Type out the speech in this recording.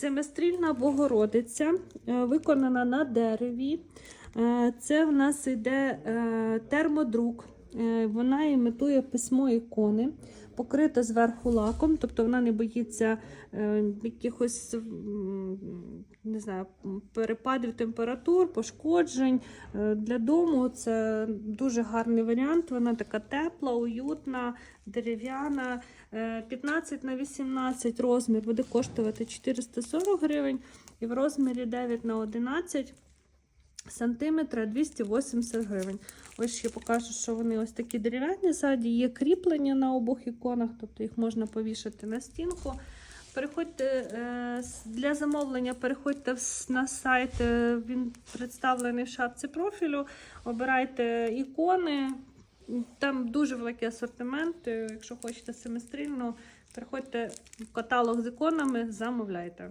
Семистрільна Богородиця е, виконана на дереві. Е, Це в нас йде е, термодрук. Вона імітує письмо ікони, покрита зверху лаком, тобто вона не боїться якихось не знаю, перепадів температур, пошкоджень. Е, Для дому це дуже гарний варіант. Вона така тепла, уютна, дерев'яна. Е, 15 на 18 розмір буде коштувати 440 гривень, і в розмірі 9 на 11 сантиметра 280 гривень. Ось ще покажу, що вони ось такі дерев'яні ззаді, є кріплення на обох іконах, тобто їх можна повішати на стінку. Переходьте е, для замовлення, переходьте на сайт, е, він представлений в шапці профілю. Обирайте ікони. Там дуже великий асортимент. е, Якщо хочете семистрільну, переходьте в каталог з іконами, замовляйте.